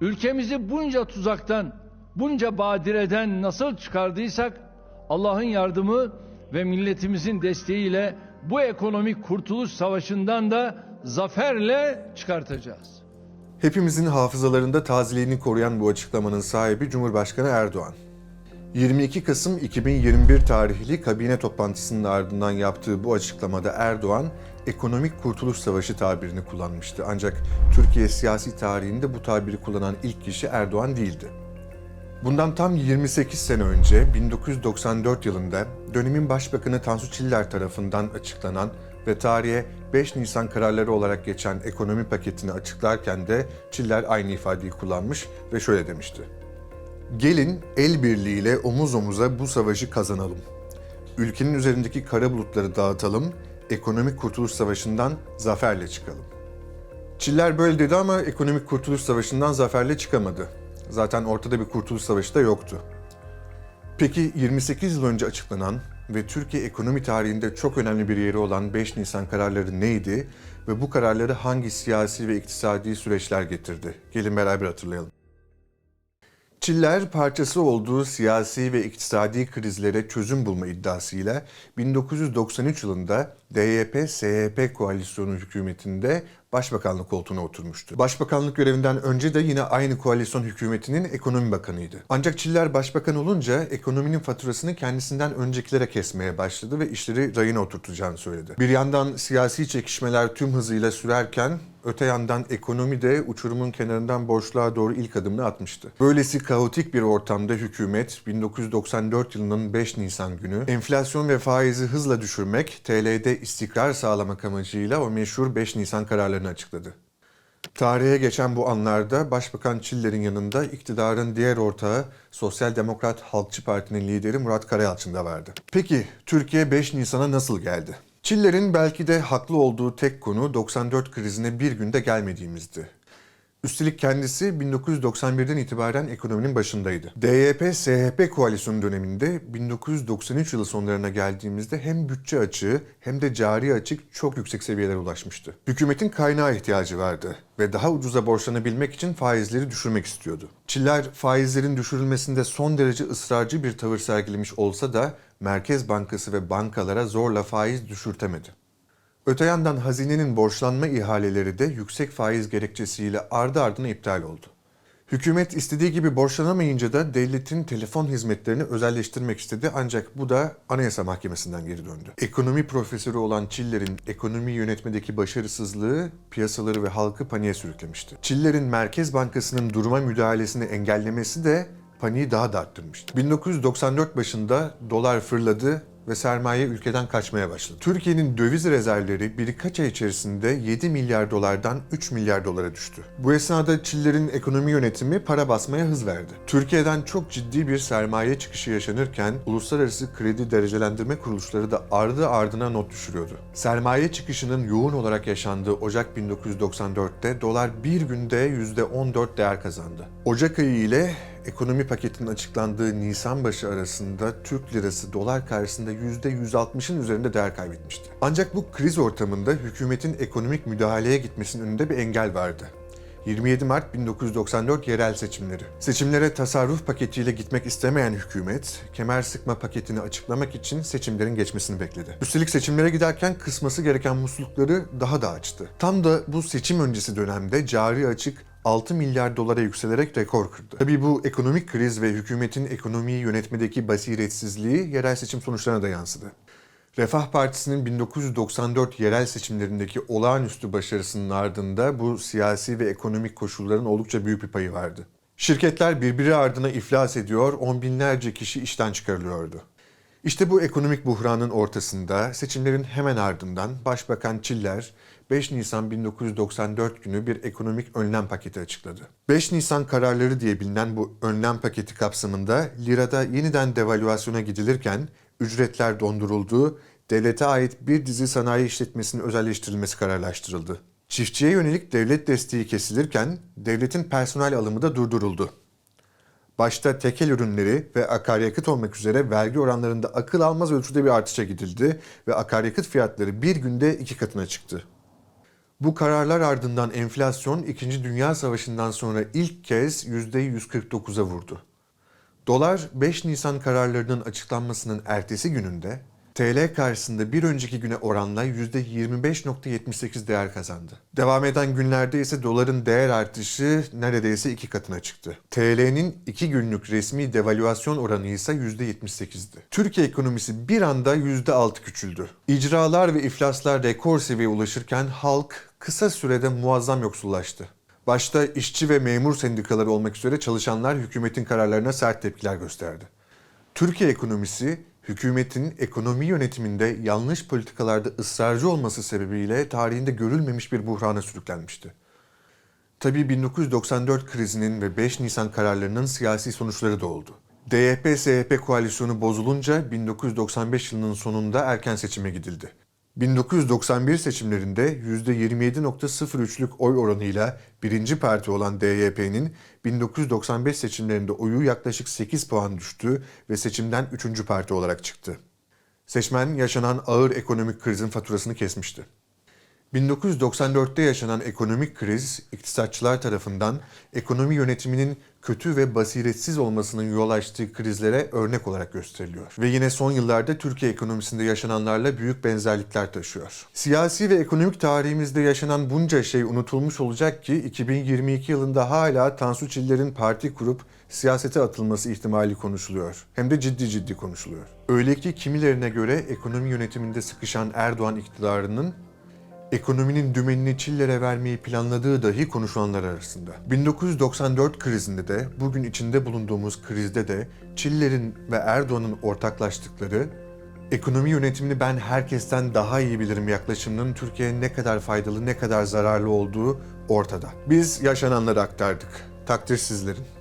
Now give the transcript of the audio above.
ülkemizi bunca tuzaktan, bunca badireden nasıl çıkardıysak Allah'ın yardımı ve milletimizin desteğiyle bu ekonomik kurtuluş savaşından da zaferle çıkartacağız. Hepimizin hafızalarında tazeliğini koruyan bu açıklamanın sahibi Cumhurbaşkanı Erdoğan. 22 Kasım 2021 tarihli kabine toplantısının ardından yaptığı bu açıklamada Erdoğan, ekonomik kurtuluş savaşı tabirini kullanmıştı. Ancak Türkiye siyasi tarihinde bu tabiri kullanan ilk kişi Erdoğan değildi. Bundan tam 28 sene önce 1994 yılında dönemin Başbakanı Tansu Çiller tarafından açıklanan ve tarihe 5 Nisan kararları olarak geçen ekonomi paketini açıklarken de Çiller aynı ifadeyi kullanmış ve şöyle demişti. Gelin el birliğiyle omuz omuza bu savaşı kazanalım. Ülkenin üzerindeki kara bulutları dağıtalım, ekonomik kurtuluş savaşından zaferle çıkalım. Çiller böyle dedi ama ekonomik kurtuluş savaşından zaferle çıkamadı. Zaten ortada bir kurtuluş savaşı da yoktu. Peki 28 yıl önce açıklanan ve Türkiye ekonomi tarihinde çok önemli bir yeri olan 5 Nisan kararları neydi ve bu kararları hangi siyasi ve iktisadi süreçler getirdi? Gelin beraber hatırlayalım. Çiller parçası olduğu siyasi ve iktisadi krizlere çözüm bulma iddiasıyla 1993 yılında DYP-SYP koalisyonu hükümetinde başbakanlık koltuğuna oturmuştu. Başbakanlık görevinden önce de yine aynı koalisyon hükümetinin ekonomi bakanıydı. Ancak Çiller başbakan olunca ekonominin faturasını kendisinden öncekilere kesmeye başladı ve işleri rayına oturtacağını söyledi. Bir yandan siyasi çekişmeler tüm hızıyla sürerken öte yandan ekonomi de uçurumun kenarından boşluğa doğru ilk adımını atmıştı. Böylesi kaotik bir ortamda hükümet 1994 yılının 5 Nisan günü enflasyon ve faizi hızla düşürmek, TL'de istikrar sağlamak amacıyla o meşhur 5 Nisan kararlarını açıkladı. Tarihe geçen bu anlarda Başbakan Çiller'in yanında iktidarın diğer ortağı Sosyal Demokrat Halkçı Parti'nin lideri Murat Karayalçın da vardı. Peki Türkiye 5 Nisan'a nasıl geldi? Çiller'in belki de haklı olduğu tek konu 94 krizine bir günde gelmediğimizdi. Üstelik kendisi 1991'den itibaren ekonominin başındaydı. DYP-SHP koalisyonu döneminde 1993 yılı sonlarına geldiğimizde hem bütçe açığı hem de cari açık çok yüksek seviyelere ulaşmıştı. Hükümetin kaynağa ihtiyacı vardı ve daha ucuza borçlanabilmek için faizleri düşürmek istiyordu. Çiller faizlerin düşürülmesinde son derece ısrarcı bir tavır sergilemiş olsa da Merkez Bankası ve bankalara zorla faiz düşürtemedi. Öte yandan hazinenin borçlanma ihaleleri de yüksek faiz gerekçesiyle ardı ardına iptal oldu. Hükümet istediği gibi borçlanamayınca da devletin telefon hizmetlerini özelleştirmek istedi ancak bu da Anayasa Mahkemesi'nden geri döndü. Ekonomi profesörü olan Çiller'in ekonomi yönetmedeki başarısızlığı piyasaları ve halkı paniğe sürüklemişti. Çiller'in Merkez Bankası'nın duruma müdahalesini engellemesi de paniği daha da arttırmıştı. 1994 başında dolar fırladı ve sermaye ülkeden kaçmaya başladı. Türkiye'nin döviz rezervleri birkaç ay içerisinde 7 milyar dolardan 3 milyar dolara düştü. Bu esnada Çiller'in ekonomi yönetimi para basmaya hız verdi. Türkiye'den çok ciddi bir sermaye çıkışı yaşanırken uluslararası kredi derecelendirme kuruluşları da ardı ardına not düşürüyordu. Sermaye çıkışının yoğun olarak yaşandığı Ocak 1994'te dolar bir günde %14 değer kazandı. Ocak ayı ile ekonomi paketinin açıklandığı Nisan başı arasında Türk lirası dolar karşısında %160'ın üzerinde değer kaybetmişti. Ancak bu kriz ortamında hükümetin ekonomik müdahaleye gitmesinin önünde bir engel vardı. 27 Mart 1994 yerel seçimleri. Seçimlere tasarruf paketiyle gitmek istemeyen hükümet, kemer sıkma paketini açıklamak için seçimlerin geçmesini bekledi. Üstelik seçimlere giderken kısması gereken muslukları daha da açtı. Tam da bu seçim öncesi dönemde cari açık 6 milyar dolara yükselerek rekor kırdı. Tabii bu ekonomik kriz ve hükümetin ekonomiyi yönetmedeki basiretsizliği yerel seçim sonuçlarına da yansıdı. Refah Partisi'nin 1994 yerel seçimlerindeki olağanüstü başarısının ardında bu siyasi ve ekonomik koşulların oldukça büyük bir payı vardı. Şirketler birbiri ardına iflas ediyor, on binlerce kişi işten çıkarılıyordu. İşte bu ekonomik buhranın ortasında seçimlerin hemen ardından Başbakan Çiller 5 Nisan 1994 günü bir ekonomik önlem paketi açıkladı. 5 Nisan kararları diye bilinen bu önlem paketi kapsamında lirada yeniden devalüasyona gidilirken ücretler donduruldu, devlete ait bir dizi sanayi işletmesinin özelleştirilmesi kararlaştırıldı. Çiftçiye yönelik devlet desteği kesilirken devletin personel alımı da durduruldu. Başta tekel ürünleri ve akaryakıt olmak üzere vergi oranlarında akıl almaz ölçüde bir artışa gidildi ve akaryakıt fiyatları bir günde iki katına çıktı. Bu kararlar ardından enflasyon 2. Dünya Savaşı'ndan sonra ilk kez %149'a vurdu. Dolar 5 Nisan kararlarının açıklanmasının ertesi gününde TL karşısında bir önceki güne oranla %25.78 değer kazandı. Devam eden günlerde ise doların değer artışı neredeyse iki katına çıktı. TL'nin iki günlük resmi devalüasyon oranı ise %78'di. Türkiye ekonomisi bir anda %6 küçüldü. İcralar ve iflaslar rekor seviyeye ulaşırken halk kısa sürede muazzam yoksullaştı. Başta işçi ve memur sendikaları olmak üzere çalışanlar hükümetin kararlarına sert tepkiler gösterdi. Türkiye ekonomisi hükümetin ekonomi yönetiminde yanlış politikalarda ısrarcı olması sebebiyle tarihinde görülmemiş bir buhrana sürüklenmişti. Tabii 1994 krizinin ve 5 Nisan kararlarının siyasi sonuçları da oldu. DYP-SYP koalisyonu bozulunca 1995 yılının sonunda erken seçime gidildi. 1991 seçimlerinde %27.03'lük oy oranıyla birinci parti olan DYP'nin 1995 seçimlerinde oyu yaklaşık 8 puan düştü ve seçimden üçüncü parti olarak çıktı. Seçmen yaşanan ağır ekonomik krizin faturasını kesmişti. 1994'te yaşanan ekonomik kriz, iktisatçılar tarafından ekonomi yönetiminin kötü ve basiretsiz olmasının yol açtığı krizlere örnek olarak gösteriliyor. Ve yine son yıllarda Türkiye ekonomisinde yaşananlarla büyük benzerlikler taşıyor. Siyasi ve ekonomik tarihimizde yaşanan bunca şey unutulmuş olacak ki 2022 yılında hala Tansu Çiller'in parti kurup siyasete atılması ihtimali konuşuluyor. Hem de ciddi ciddi konuşuluyor. Öyle ki kimilerine göre ekonomi yönetiminde sıkışan Erdoğan iktidarının ekonominin dümenini Çiller'e vermeyi planladığı dahi konuşulanlar arasında. 1994 krizinde de, bugün içinde bulunduğumuz krizde de Çiller'in ve Erdoğan'ın ortaklaştıkları, ekonomi yönetimini ben herkesten daha iyi bilirim yaklaşımının Türkiye'ye ne kadar faydalı, ne kadar zararlı olduğu ortada. Biz yaşananları aktardık. Takdir sizlerin.